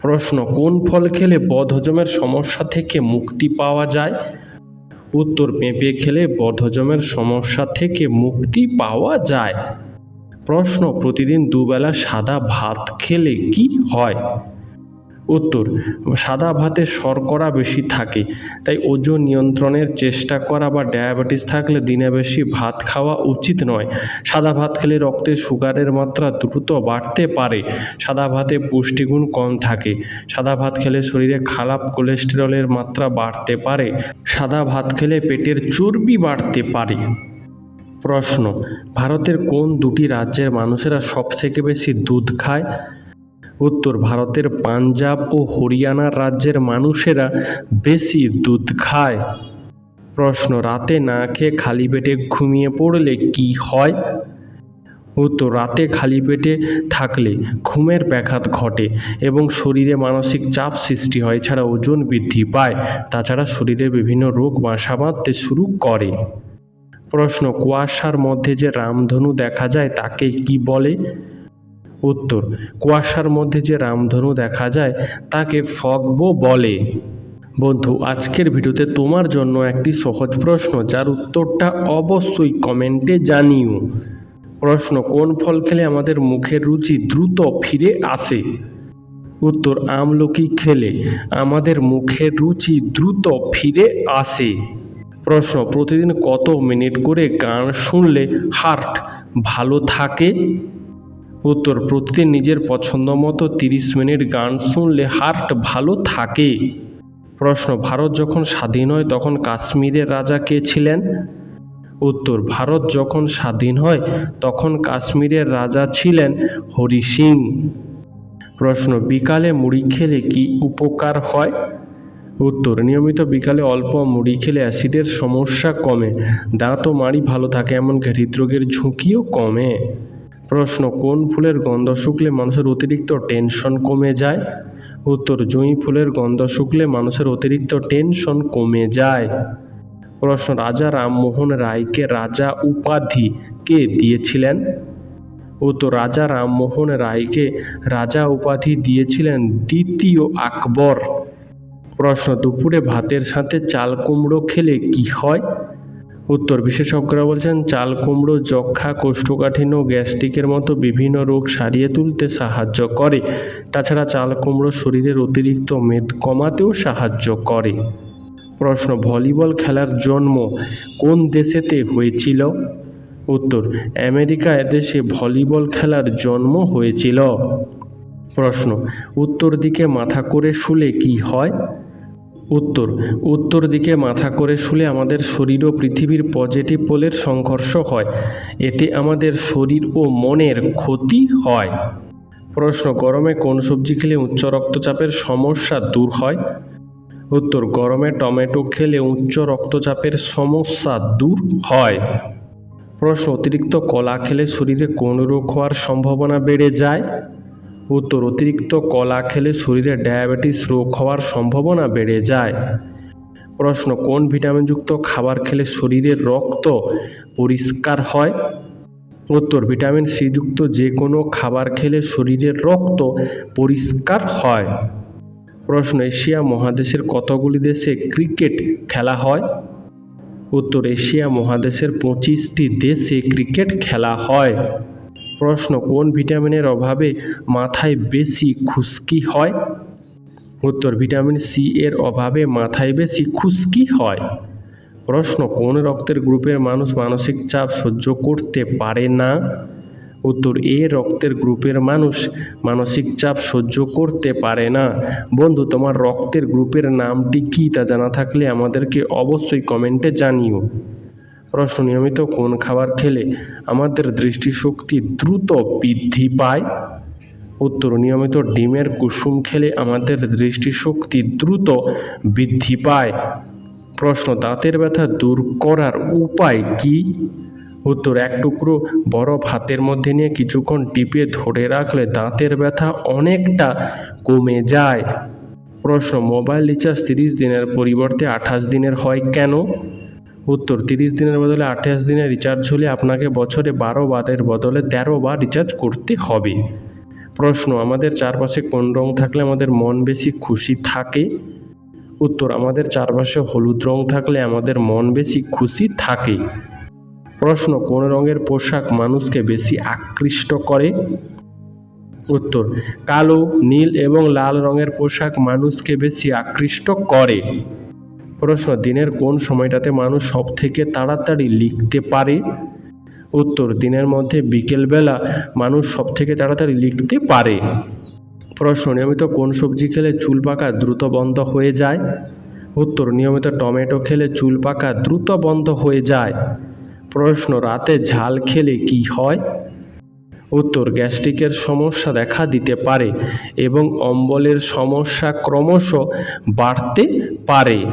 প্রশ্ন, কোন ফল খেলে বদহজমের সমস্যা থেকে মুক্তি পাওয়া যায়? উত্তর, পেঁপে খেলে বদহজমের সমস্যা থেকে মুক্তি পাওয়া যায়। প্রশ্ন, প্রতিদিন দুবেলা সাদা ভাত খেলে কি হয়? উত্তর, সাদা ভাতে শর্করা বেশি থাকে, তাই ওজন নিয়ন্ত্রণের চেষ্টা করা বা ডায়াবেটিস থাকলে দিনে বেশি ভাত খাওয়া উচিত নয়। সাদা ভাত খেলে রক্তে সুগারের মাত্রা দ্রুত বাড়তে পারে, সাদা ভাতে পুষ্টিগুণ কম থাকে, সাদা ভাত খেলে শরীরে খারাপ কোলেস্টেরলের মাত্রা বাড়তে পারে, সাদা ভাত খেলে পেটের চর্বি বাড়তে পারে। প্রশ্ন, ভারতের কোন দুটি রাজ্যের মানুষেরা সবথেকে বেশি দুধ খায়? উত্তর ভারতের পাঞ্জাব ও হরিয়ানা রাজ্যের মানুষেরা বেশি দুধ খায়। প্রশ্ন, রাতে না খেয়ে খালি পেটে ঘুমিয়ে পড়লে কি হয়? উত্তর, রাতে খালি পেটে থাকলে ঘুমের ব্যাঘাত ঘটে এবং শরীরে মানসিক চাপ সৃষ্টি হয়, এছাড়া ওজন বৃদ্ধি পায়, তাছাড়া শরীরে বিভিন্ন রোগ বাসা বাঁধতে শুরু করে। প্রশ্ন, কুয়াশার মধ্যে যে রামধনু দেখা যায়, তাকে কি বলে? উত্তর, কুয়াশার মধ্যে যে রামধনু দেখা যায়, তাকে ফগবো বলে। বন্ধু, আজকের ভিডিওতে তোমার জন্য একটি সহজ প্রশ্ন, যার উত্তরটা অবশ্যই কমেন্টে জানিও। প্রশ্ন, কোন ফল খেলে আমাদের মুখের রুচি দ্রুত ফিরে আসে? উত্তর, আমলকি খেলে আমাদের মুখের রুচি দ্রুত ফিরে আসে। প্রশ্ন, প্রতিদিন কত মিনিট করে গান শুনলে হার্ট ভালো থাকে? উত্তর, প্রতিদিন নিজের পছন্দ মতো তিরিশ মিনিট গান শুনলে হার্ট ভালো থাকে। প্রশ্ন, ভারত যখন স্বাধীন হয় তখন কাশ্মীরের রাজা কে ছিলেন? উত্তর, ভারত যখন স্বাধীন হয় তখন কাশ্মীরের রাজা ছিলেন হরি সিং। প্রশ্ন, বিকালে মুড়ি খেলে কি উপকার হয়? উত্তর, নিয়মিত বিকালে অল্প মুড়ি খেলে অ্যাসিডের সমস্যা কমে দাঁত ও মাড়ি ভালো থাকে, এমনকি হৃদরোগের ঝুঁকিও কমে। প্রশ্ন, কোন ফুলের গন্ধ শুকলে মানুষের অতিরিক্ত টেনশন কমে যায়? উত্তর, জুঁই ফুলের গন্ধ শুকলে মানুষের অতিরিক্ত টেনশন কমে যায়। প্রশ্ন, রাজা রামমোহন রায়কে রাজা উপাধি কে দিয়েছিলেন? উত্তর, রাজা রামমোহন রায়কে রাজা উপাধি দিয়েছিলেন দ্বিতীয় আকবর। প্রশ্ন, দুপুরে ভাতের সাথে চাল কুমড়ো খেলে কি হয়? উত্তর বিশেষজ্ঞরা বলছেন, চাল, কুমড়ো, যক্ষা, কোষ্ঠকাঠিন্য, গ্যাস্ট্রিকের মতো বিভিন্ন রোগ সারিয়ে তুলতে সাহায্য করে। তাছাড়া চাল, কুমড়ো শরীরের অতিরিক্ত মেদ কমাতেও সাহায্য করে। প্রশ্ন, ভলিবল খেলার জন্ম কোন দেশেতে হয়েছিল? উত্তর, আমেরিকা দেশে ভলিবল খেলার জন্ম হয়েছিল। প্রশ্ন, উত্তর দিকে মাথা করে শুলে কি হয়? উত্তর উত্তর দিকে মাথা করে শুলে আমাদের শরীর ও পৃথিবীর পজিটিভ পোলের সংঘর্ষ হয়। এতে আমাদের শরীর ও মনের ক্ষতি হয়। প্রশ্ন, গরমে কোন সবজি খেলে উচ্চ রক্তচাপের সমস্যা দূর হয়? উত্তর, গরমে টমেটো খেলে উচ্চ রক্তচাপের সমস্যা দূর হয়। প্রশ্ন, অতিরিক্ত কলা খেলে শরীরে কোন রোগ হওয়ার সম্ভাবনা বেড়ে যায়? উত্তর, অতিরিক্ত কলা খেলে শরীরে ডায়াবেটিস রোগ হওয়ার সম্ভাবনা বেড়ে যায়। প্রশ্ন, কোন ভিটামিনযুক্ত খাবার খেলে শরীরের রক্ত পরিষ্কার হয়? উত্তর, ভিটামিন সি যুক্ত যে কোনো খাবার খেলে শরীরের রক্ত পরিষ্কার হয়। প্রশ্ন, এশিয়া মহাদেশের কতগুলি দেশে ক্রিকেট খেলা হয়? উত্তর, এশিয়া মহাদেশের পঁচিশটি দেশে ক্রিকেট খেলা হয়। প্রশ্ন, কোন ভিটামিনের অভাবে মাথায় বেশি খুশকি হয়? উত্তর, ভিটামিন সি এর অভাবে মাথায় বেশি খুশকি হয়। প্রশ্ন, কোন রক্তের গ্রুপের মানুষ মানসিক চাপ সহ্য করতে পারে না? উত্তর, এ রক্তের গ্রুপের মানুষ মানসিক চাপ সহ্য করতে পারে না। বন্ধু, তোমার রক্তের গ্রুপের নামটি কী তা জানা থাকলে আমাদেরকে অবশ্যই কমেন্টে জানিও। প্রশ্ন নিয়মিত কোন খাবার খেলে আমাদের দৃষ্টিশক্তি দ্রুত বৃদ্ধি পায়? উত্তর, নিয়মিত ডিমের কুসুম খেলে আমাদের দৃষ্টিশক্তি দ্রুত বৃদ্ধি পায়। প্রশ্ন, দাঁতের ব্যথা দূর করার উপায় কি? উত্তর, এক টুকরো বরফ হাতের মধ্যে নিয়ে কিছুক্ষণ টিপে ধরে রাখলে দাঁতের ব্যথা অনেকটা কমে যায়। প্রশ্ন, মোবাইল রিচার্জ তিরিশ দিনের পরিবর্তে আঠাশ দিনের হয় কেন? উত্তর, তিরিশ দিনের বদলে আঠাশ দিনের রিচার্জ হলে আপনাকে বছরে বারো বারের বদলে তেরো বার রিচার্জ করতে হবে। প্রশ্ন, আমাদের চারপাশে কোন রং থাকলে আমাদের মন বেশি খুশি থাকে? উত্তর, আমাদের চারপাশে হলুদ রং থাকলে আমাদের মন বেশি খুশি থাকে। প্রশ্ন, কোন রঙের পোশাক মানুষকে বেশি আকৃষ্ট করে? উত্তর, কালো, নীল এবং লাল রঙের পোশাক মানুষকে বেশি আকৃষ্ট করে। প্রশ্ন দিনের কোন সময়টাতে মানুষ সব থেকে তাড়াতাড়ি লিখতে পারে? উত্তর, দিনের মধ্যে বিকেলবেলা মানুষ সব থেকে তাড়াতাড়ি লিখতে পারে। প্রশ্ন, নিয়মিত কোন সবজি খেলে চুল পাকা দ্রুত বন্ধ হয়ে যায়? উত্তর, নিয়মিত টমেটো খেলে চুল পাকা দ্রুত বন্ধ হয়ে যায়। প্রশ্ন, রাতে ঝাল খেলে কি হয়? উত্তর, গ্যাস্ট্রিকের সমস্যা দেখা দিতে পারে এবং অম্বলের সমস্যা ক্রমশ বাড়তে পারে।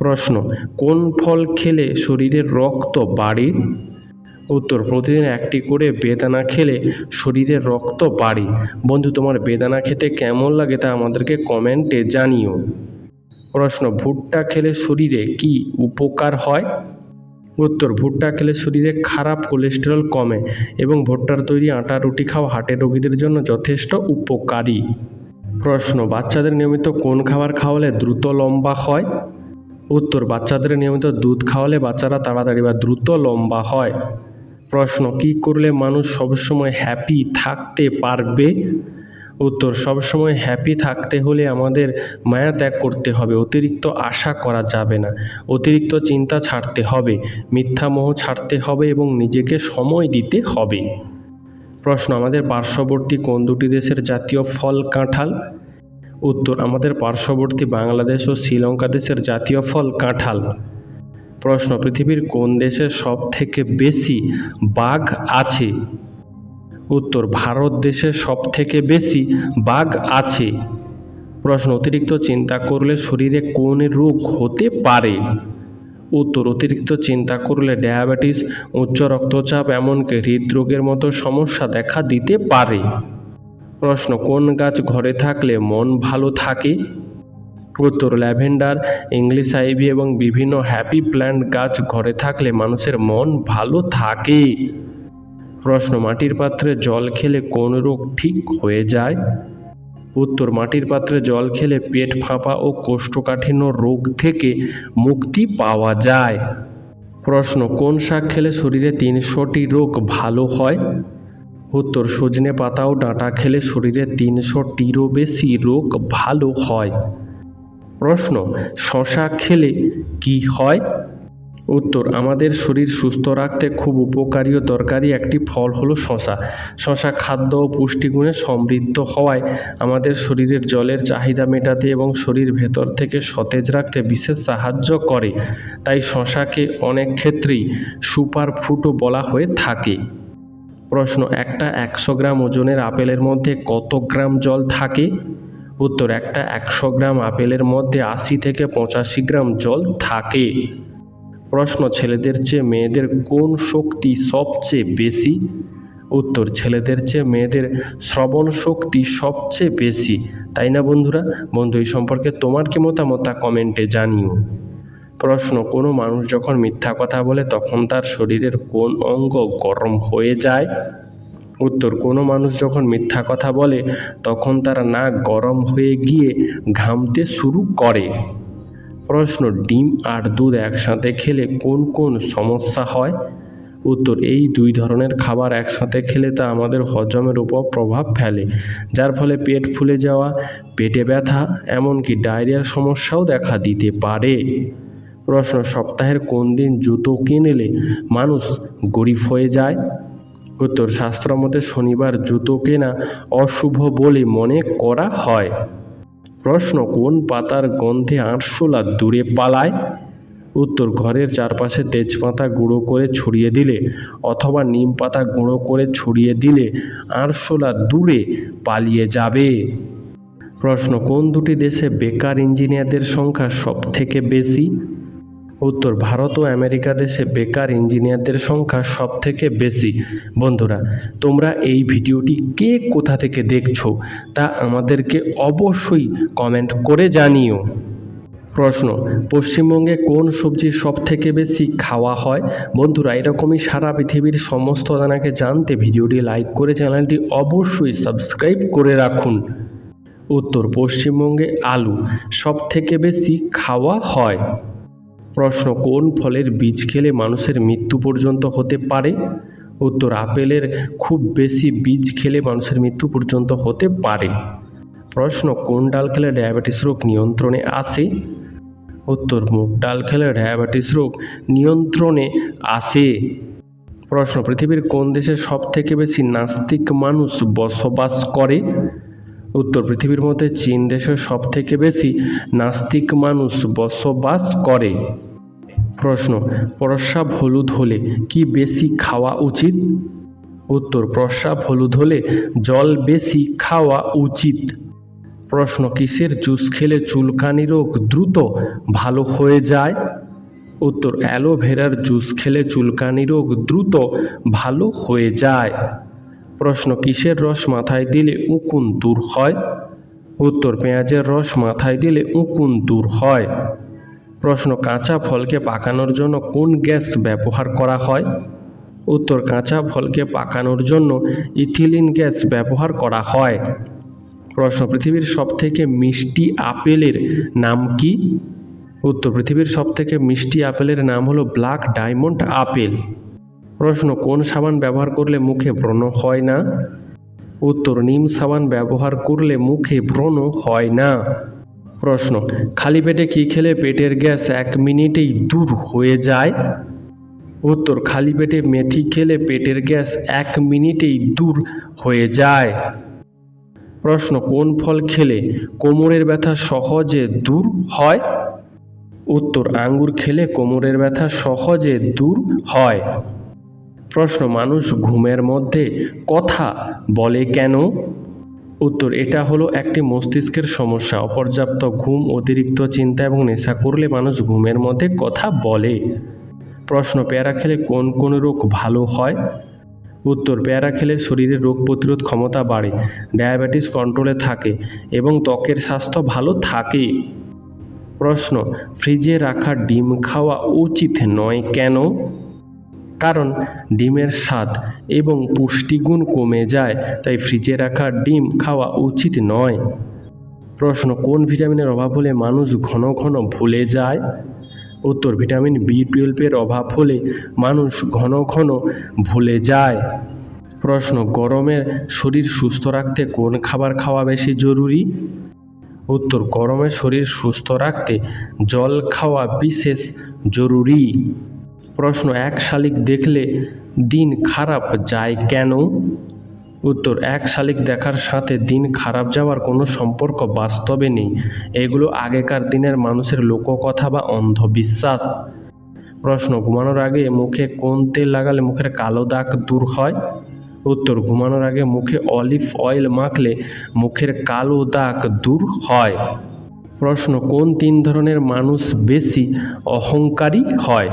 প্রশ্ন, কোন ফল খেলে শরীরের রক্ত বাড়ে? উত্তর, প্রতিদিন একটি করে বেদানা খেলে শরীরের রক্ত বাড়ে। বন্ধু, তোমার বেদানা খেতে কেমন লাগে তা আমাদেরকে কমেন্টে জানিও। প্রশ্ন, ভুট্টা খেলে শরীরে কি উপকার হয়? উত্তর, ভুট্টা খেলে শরীরে খারাপ কোলেস্টেরল কমে এবং ভুট্টার তৈরি আটা, রুটি খাওয়া হার্টের রোগীদের জন্য যথেষ্ট উপকারী। প্রশ্ন, বাচ্চাদের নিয়মিত কোন খাবার খাওয়ালে দ্রুত লম্বা হয়? উত্তর, বাচ্চাদের নিয়মিত দুধ খাওয়ালে বাচ্চারা তাড়াতাড়ি বা দ্রুত লম্বা হয়। প্রশ্ন, কি করলে মানুষ সবসময় হ্যাপি থাকতে পারবে? উত্তর, সবসময় হ্যাপি থাকতে হলে আমাদের মায়া ত্যাগ করতে হবে, অতিরিক্ত আশা করা যাবে না, অতিরিক্ত চিন্তা ছাড়তে হবে, মিথ্যা মোহ ছাড়তে হবে এবং নিজেকে সময় দিতে হবে। প্রশ্ন, আমাদের পার্শ্ববর্তী কোন দুটি দেশের জাতীয় ফল কাঁঠাল? উত্তর, আমাদের পার্শ্ববর্তী বাংলাদেশ ও শ্রীলঙ্কা দেশের জাতীয় ফল কাঁঠাল। প্রশ্ন, পৃথিবীর কোন দেশে সব থেকে বেশি বাঘ আছে? উত্তর, ভারত দেশে সব থেকে বেশি বাঘ আছে। প্রশ্ন, অতিরিক্ত চিন্তা করলে শরীরে কোন রোগ হতে পারে? উত্তর, অতিরিক্ত চিন্তা করলে ডায়াবেটিস, উচ্চ রক্তচাপ, এমনকি হৃদরোগের মতো সমস্যা দেখা দিতে পারে। প্রশ্ন, কোন গাছ ঘরে থাকলে মন ভালো থাকে? উত্তর, ল্যাভেন্ডার, ইংলিশ আইভি এবং বিভিন্ন হ্যাপি প্ল্যান্ট গাছ ঘরে থাকলে মানুষের মন ভালো থাকে। প্রশ্ন, মাটির পাত্রে জল খেলে কোন রোগ ঠিক হয়ে যায়? উত্তর, মাটির পাত্রে জল খেলে পেট ফাঁপা ও কোষ্ঠকাঠিন্য রোগ থেকে মুক্তি পাওয়া যায়। প্রশ্ন, কোন শাক খেলে শরীরে তিনশোটি রোগ ভালো হয়? উত্তর, সজনে পাতা ও ডাঁটা খেলে শরীরে তিনশোটিরও বেশি রোগ ভালো হয়। প্রশ্ন, শশা খেলে কি হয়? উত্তর, আমাদের শরীর সুস্থ রাখতে খুব উপকারী ও দরকারি একটি ফল হলো শশা। শশা খাদ্য ও পুষ্টিগুণে সমৃদ্ধ হওয়ায় আমাদের শরীরের জলের চাহিদা মেটাতে এবং শরীর ভেতর থেকে সতেজ রাখতে বিশেষ সাহায্য করে। তাই শশাকে অনেক ক্ষেত্রেই সুপার ফ্রুটও বলা হয়ে থাকে। প্রশ্ন, একটা একশো গ্রাম ওজনের আপেলের মধ্যে কত গ্রাম জল থাকে? উত্তর, একটা একশো গ্রাম আপেলের মধ্যে আশি থেকে পঁচাশি গ্রাম জল থাকে। প্রশ্ন, ছেলেদের চেয়ে মেয়েদের কোন শক্তি সবচেয়ে বেশি? উত্তর, ছেলেদের চেয়ে মেয়েদের শ্রবণ শক্তি সবচেয়ে বেশি। তাই না বন্ধুরা? বন্ধু, এই সম্পর্কে তোমার কি মতামত তা কমেন্টে জানিও। প্রশ্ন, কোনো মানুষ যখন মিথ্যা কথা বলে তখন তার শরীরের কোন অঙ্গ গরম হয়ে যায়? উত্তর, কোনো মানুষ যখন মিথ্যা কথা বলে তখন তার নাক গরম হয়ে গিয়ে ঘামতে শুরু করে। প্রশ্ন, ডিম আর দুধ একসাথে খেলে কোন কোন সমস্যা হয়? উত্তর, এই দুই ধরনের খাবার একসাথে খেলে তা আমাদের হজমের উপর প্রভাব ফেলে, যার ফলে পেট ফুলে যাওয়া, পেটে ব্যথা, এমনকি ডায়রিয়ার সমস্যাও দেখা দিতে পারে। প্রশ্ন সপ্তাহের কোন দিন জুতো কিনলে মানুষ গরিব হয়ে যায়? উত্তর শাস্ত্র মতে শনিবার জুতো কেনা অশুভ বলে মনে করা হয়। প্রশ্ন, কোন পাতার গন্ধে আরশোলা দূরে পালায়? উত্তর, ঘরের চারপাশে তেজপাতা গুঁড়ো করে ছড়িয়ে দিলে অথবা নিম পাতা গুঁড়ো করে ছড়িয়ে দিলে আরশোলা দূরে পালিয়ে যাবে। প্রশ্ন, কোন দুটি দেশে বেকার ইঞ্জিনিয়ারদের সংখ্যা সব থেকে বেশি? উত্তর, ভারত ও আমেরিকা দেশে বেকার ইঞ্জিনিয়ারদের সংখ্যা সব থেকে বেশি। বন্ধুরা, তোমরা এই ভিডিওটি কে কোথা থেকে দেখছ তা আমাদেরকে অবশ্যই কমেন্ট করে জানিও। প্রশ্ন, পশ্চিমবঙ্গে কোন সবজি সব থেকে বেশি খাওয়া হয়? বন্ধুরা, এরকমই সারা পৃথিবীর সমস্ত দানাকে জানতে ভিডিওটি লাইক করে চ্যানেলটি অবশ্যই সাবস্ক্রাইব করে রাখুন। উত্তর, পশ্চিমবঙ্গে আলু সব থেকে বেশি খাওয়া হয়। প্রশ্ন, কোন ফলের বীজ খেলে মানুষের মৃত্যু পর্যন্ত হতে পারে? উত্তর, আপেলের খুব বেশি বীজ খেলে মানুষের মৃত্যু পর্যন্ত হতে পারে। প্রশ্ন, কোন ডাল খেলে ডায়াবেটিস রোগ নিয়ন্ত্রণে আসে? উত্তর, মুগ ডাল খেলে ডায়াবেটিস রোগ নিয়ন্ত্রণে আসে। প্রশ্ন, পৃথিবীর কোন দেশে সব থেকে বেশি নাস্তিক মানুষ বসবাস করে? উত্তর, পৃথিবীর মধ্যে চীন দেশে সব থেকে বেশি নাস্তিক মানুষ বসবাস করে। প্রশ্ন, প্রস্রাব হলুদ হলে কি বেশি খাওয়া উচিত? উত্তর, প্রস্রাব হলুদ হলে জল বেশি খাওয়া উচিত। প্রশ্ন, কিসের জুস খেলে চুলকানি রোগ দ্রুত ভালো হয়ে যায়? উত্তর, অ্যালোভেরার জুস খেলে চুলকানি রোগ দ্রুত ভালো হয়ে যায়। প্রশ্ন, কিসের রস মাথায় দিলে উকুন দূর হয়? উত্তর, পেঁয়াজের রস মাথায় দিলে উকুন দূর হয়। প্রশ্ন, কাঁচা ফলকে পাকানোর জন্য কোন গ্যাস ব্যবহার করা হয়? উত্তর, কাঁচা ফলকে পাকানোর জন্য ইথিলিন গ্যাস ব্যবহার করা হয়। প্রশ্ন, পৃথিবীর সবথেকে মিষ্টি আপেলের নাম কি? উত্তর, পৃথিবীর সবথেকে মিষ্টি আপেলের নাম হলো ব্ল্যাক ডায়মন্ড আপেল। প্রশ্ন, কোন সাবান ব্যবহার করলে মুখে ব্রণ হয় না? উত্তর, নিম সাবান ব্যবহার করলে মুখে ব্রণ হয় না। প্রশ্ন, খালি পেটে কী খেলে পেটের গ্যাস এক মিনিটেই দূর হয়ে যায়? উত্তর, খালি পেটে মেথি খেলে পেটের গ্যাস এক মিনিটেই দূর হয়ে যায়। প্রশ্ন, কোন ফল খেলে কোমরের ব্যথা সহজে দূর হয়? উত্তর, আঙ্গুর খেলে কোমরের ব্যথা সহজে দূর হয়। প্রশ্ন, মানুষ ঘুমের মধ্যে কথা বলে কেন? উত্তর, এটা হলো একটি মস্তিষ্কের সমস্যা। অপর্যাপ্ত ঘুম, অতিরিক্ত চিন্তা এবং নেশা করলে মানুষ ঘুমের মধ্যে কথা বলে। প্রশ্ন, পেয়ারা খেলে কোন কোন রোগ ভালো হয়? উত্তর, পেয়ারা খেলে শরীরের রোগ প্রতিরোধ ক্ষমতা বাড়ে, ডায়াবেটিস কন্ট্রোলে থাকে এবং ত্বকের স্বাস্থ্য ভালো থাকে। প্রশ্ন, ফ্রিজে রাখা ডিম খাওয়া উচিত নয় কেন? কারণ ডিমের স্বাদ এবং পুষ্টিগুণ কমে যায়, তাই ফ্রিজে রাখা ডিম খাওয়া উচিত নয়। প্রশ্ন, কোন ভিটামিনের অভাব হলে মানুষ ঘন ঘন ভুলে যায়? উত্তর, ভিটামিন বি টুয়েলভের অভাব হলে মানুষ ঘন ঘন ভুলে যায়। প্রশ্ন, গরমের শরীর সুস্থ রাখতে কোন খাবার খাওয়া বেশি জরুরি? উত্তর গরমে শরীর সুস্থ রাখতে জল খাওয়া বিশেষ জরুরি। প্রশ্ন এক শালিক দেখলে দিন খারাপ যায় কেন? উত্তর, এক শালিক দেখার সাথে দিন খারাপ যাওয়ার কোনো সম্পর্ক বাস্তবে নেই। এগুলো আগেকার দিনের মানুষের লোককথা বা অন্ধবিশ্বাস। প্রশ্ন, ঘুমানোর আগে মুখে কোন তেল লাগালে মুখের কালো দাগ দূর হয়? উত্তর, ঘুমানোর আগে মুখে অলিভ অয়েল মাখলে মুখের কালো দাগ দূর হয়। প্রশ্ন, কোন তিন ধরনের মানুষ বেশি অহংকারী হয়?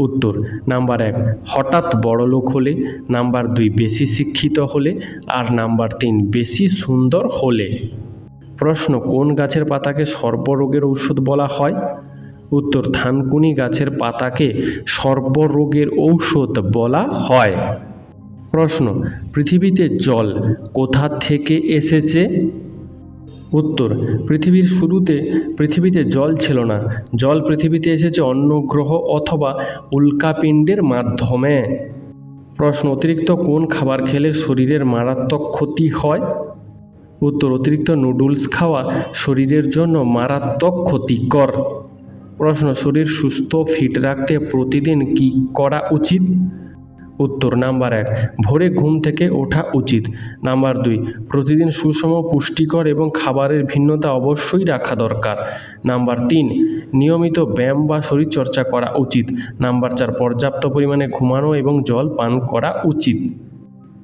উত্তর। নাম্বার এক, হঠাৎ বড়লোক হলে। নাম্বার দুই, বেশি শিক্ষিত হলে। আর নাম্বার তিন, বেশি সুন্দর হলে। প্রশ্ন, কোন গাছের পাতাকে সর্বরোগের ঔষধ বলা হয়? উত্তর, থানকুনি গাছের পাতাকে সর্বরোগের ঔষধ বলা হয়। প্রশ্ন, পৃথিবীতে জল কোথা থেকে এসেছে? উত্তর, পৃথিবীর শুরুতে পৃথিবীতে জল ছিল না। জল পৃথিবীতে এসেছে অন্য গ্রহ অথবা উল্কাপিণ্ডের মাধ্যমে। প্রশ্ন, অতিরিক্ত কোন খাবার খেলে শরীরের মারাত্মক ক্ষতি হয়? উত্তর, অতিরিক্ত নুডলস খাওয়া শরীরের জন্য মারাত্মক ক্ষতিকর। প্রশ্ন, শরীর সুস্থ, ফিট রাখতে প্রতিদিন কি করা উচিত? উত্তর নাম্বার এক, ভোরে ঘুম থেকে ওঠা উচিত। নাম্বার দুই, প্রতিদিন সুষম, পুষ্টিকর এবং খাবারের ভিন্নতা অবশ্যই রাখা দরকার। নাম্বার তিন, নিয়মিত ব্যায়াম বা শরীরচর্চা করা উচিত। নাম্বার চার, পর্যাপ্ত পরিমাণে ঘুমানো এবং জল পান করা উচিত।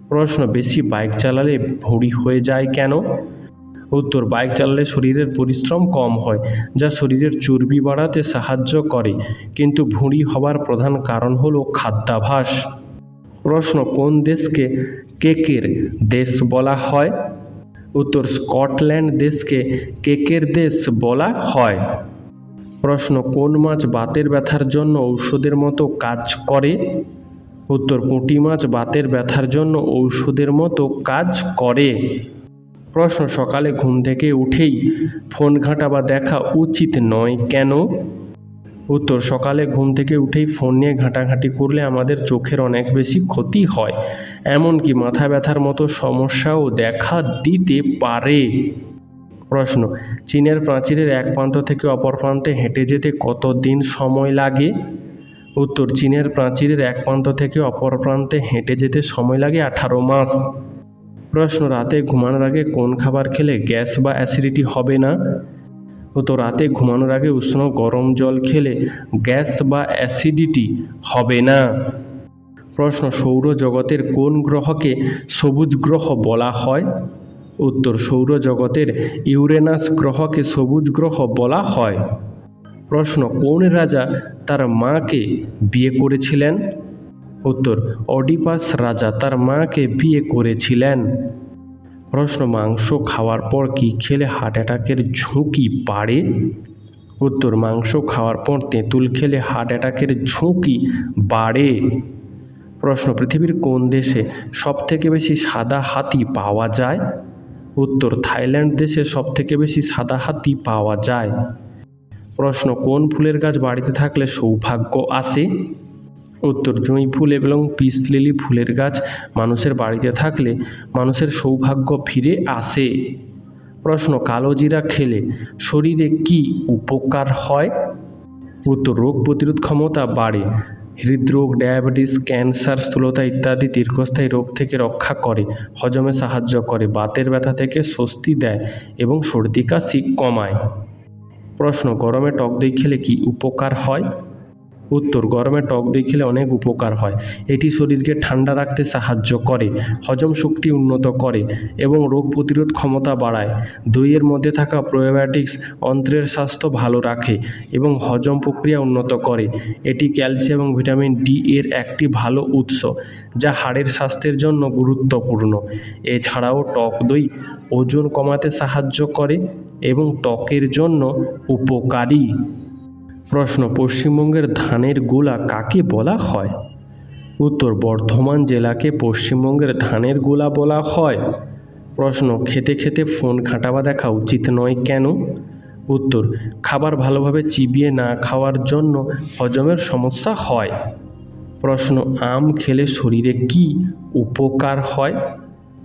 প্রশ্ন, বেশি বাইক চালালে ভুঁড়ি হয়ে যায় কেন? উত্তর, বাইক চালালে শরীরের পরিশ্রম কম হয়, যা শরীরের চর্বি বাড়াতে সাহায্য করে। কিন্তু ভুঁড়ি হবার প্রধান কারণ হলো খাদ্যাভাস প্রশ্ন, কোন দেশকে কেকের দেশ বলা হয়? উত্তর, স্কটল্যান্ড দেশকে কেকের দেশ বলা হয়। প্রশ্ন, কোন মাছ বাতের ব্যথার জন্য ঔষধের মতো কাজ করে? উত্তর পুঁটি মাছ বাতের ব্যথার জন্য ঔষধের মতো কাজ করে। প্রশ্ন, সকালে ঘুম থেকে উঠেই ফোন ঘাঁটা বা দেখা উচিত নয় কেন? উত্তর, সকালে ঘুম থেকে উঠেই ফোন নিয়ে ঘাঁটাঘাঁটি করলে আমাদের চোখের অনেক বেশি ক্ষতি হয়। এমনকি মাথা ব্যথার মতো সমস্যাও দেখা দিতে পারে। প্রশ্ন, চীনের প্রাচীরের এক প্রান্ত থেকে অপর প্রান্তে হেঁটে যেতে কত দিন সময় লাগে? উত্তর, চীনের প্রাচীরের এক প্রান্ত থেকে অপর প্রান্তে হেঁটে যেতে সময় লাগে আঠারো মাস। প্রশ্ন, রাতে ঘুমানোর আগে কোন খাবার খেলে গ্যাস বা অ্যাসিডিটি হবে না? তো রাতে ঘুমানোর আগে উষ্ণ গরম জল খেলে গ্যাস বা অ্যাসিডিটি হবে না। প্রশ্ন, সৌরজগতের কোন গ্রহকে সবুজ গ্রহ বলা হয়? উত্তর, সৌরজগতের ইউরেনাস গ্রহকে সবুজ গ্রহ বলা হয়। প্রশ্ন, কোন রাজা তার মাকে বিয়ে করেছিলেন? উত্তর, অডিপাস রাজা তার মাকে বিয়ে করেছিলেন। প্রশ্ন, মাংস খাওয়ার পর কি খেলে হার্ট অ্যাটাকের ঝুঁকি বাড়ে? উত্তর, মাংস খাওয়ার পর তেঁতুল খেলে হার্ট অ্যাটাকের ঝুঁকি বাড়ে। প্রশ্ন, পৃথিবীর কোন দেশে সবথেকে বেশি সাদা হাতি পাওয়া যায়? উত্তর, থাইল্যান্ড দেশে সবথেকে বেশি সাদা হাতি পাওয়া যায়। প্রশ্ন, কোন ফুলের গাছ বাড়িতে থাকলে সৌভাগ্য আসে? উত্তর, জুঁই ফুল এবং পিস লিলি ফুলের গাছ মানুষের বাড়িতে থাকলে মানুষের সৌভাগ্য ফিরে আসে। প্রশ্ন, কালো জিরা খেলে শরীরে কি উপকার হয়? উত্তর, রোগ প্রতিরোধ ক্ষমতা বাড়ে, হৃদরোগ, ডায়াবেটিস, ক্যান্সার, স্থূলতা ইত্যাদি দীর্ঘস্থায়ী রোগ থেকে রক্ষা করে, হজমে সাহায্য করে, বাতের ব্যথা থেকে স্বস্তি দেয় এবং সর্দি কাশি কমায়। প্রশ্ন, গরমে টক দই খেলে কি উপকার হয়? উত্তর, গরমে টক দই খেলে অনেক উপকার হয়। এটি শরীরকে ঠান্ডা রাখতে সাহায্য করে, হজম শক্তি উন্নত করে এবং রোগ প্রতিরোধ ক্ষমতা বাড়ায়। দইয়ের মধ্যে থাকা প্রোবায়োটিক্স অন্ত্রের স্বাস্থ্য ভালো রাখে এবং হজম প্রক্রিয়া উন্নত করে। এটি ক্যালসিয়াম এবং ভিটামিন ডি এর একটি ভালো উৎস, যা হাড়ের স্বাস্থ্যের জন্য গুরুত্বপূর্ণ। এছাড়াও টক দই ওজন কমাতে সাহায্য করে এবং ত্বকের জন্য উপকারী। প্রশ্ন, পশ্চিমবঙ্গের ধানের গোলা কাকে বলা হয়? উত্তর, বর্ধমান জেলাকে পশ্চিমবঙ্গের ধানের গোলা বলা হয়। প্রশ্ন, খেতে খেতে ফোন ঘাঁটাবা দেখা উচিত নয় কেন? উত্তর, খাবার ভালোভাবে চিবিয়ে না খাওয়ার জন্য হজমের সমস্যা হয়। প্রশ্ন, আম খেলে শরীরে কি উপকার হয়?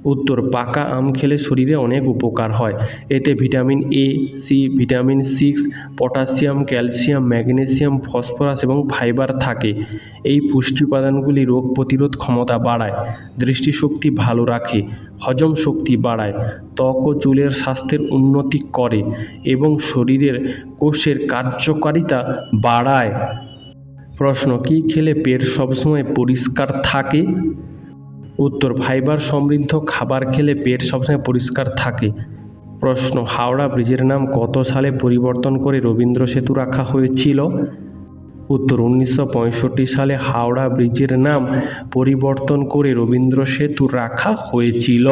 উত্তর, পাকা আম খেলে শরীরে অনেক উপকার হয়। এতে vitamin A, C, vitamin six, potassium, calcium, magnesium, phosphorus এবং ফাইবার থাকে। এই পুষ্টি উপাদানগুলি রোগ প্রতিরোধ ক্ষমতা বাড়ায়, দৃষ্টিশক্তি ভালো রাখে, হজম শক্তি বাড়ায়, ত্বক ও চুলের স্বাস্থ্যের উন্নতি করে এবং শরীরের কোষের কার্যকারিতা বাড়ায়। প্রশ্ন, কী খেলে পেট সবসময় পরিষ্কার থাকে? উত্তর, ফাইবার সমৃদ্ধ খাবার খেলে পেট সবসময় পরিষ্কার থাকে। প্রশ্ন, হাওড়া ব্রিজের নাম কত সালে পরিবর্তন করে রবীন্দ্র সেতু রাখা হয়েছিল? উত্তর, উনিশশো পঁয়ষট্টি সালে হাওড়া ব্রিজের নাম পরিবর্তন করে রবীন্দ্র সেতু রাখা হয়েছিল।